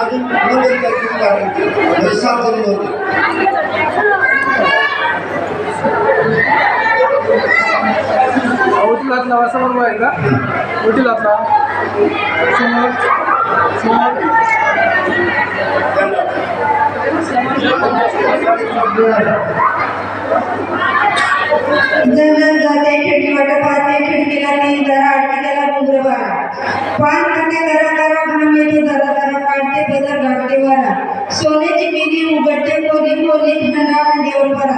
अजून उठलात लावा समोर बघाय का उठलात लावा समोर समोर समोर जण जंगल जाते खिडकी वाट पाहते खिडकीला तीन दरा त्याला मुद्र बाळा पान खाते करा करा घाम येतो जरा जरा काढते बदल घालते वारा. सोन्याची मिनी उघडते कोली कोली थंडा अंडीवर परा.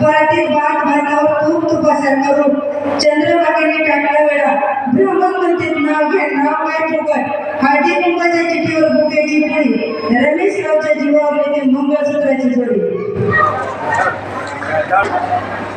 परातीत बाग भातावर तूप तुपासारखं करून चंद्रभागेने टाकला वेळा ब्राह्मण म्हणते नाव घ्या नाव काय फुकट? हळदी कुंकाच्या चिठीवर बुकेची पुळी रमेश रावच्या जीवावर येते मंगळसूत्राची जोडी.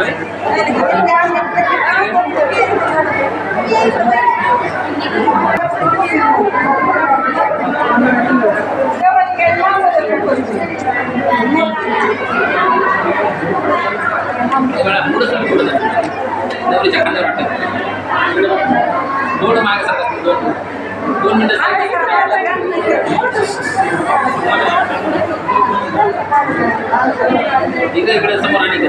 सुपारी बाबा पण काय तुमची नवरीच्या खांद्यावर वाटत थोडं मागे सांगा दोन दोन मिनिटं इकडे इकडे समोर आणि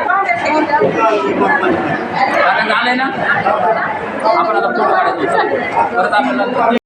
आता झालंय ना आपण आता फोटो परत आपण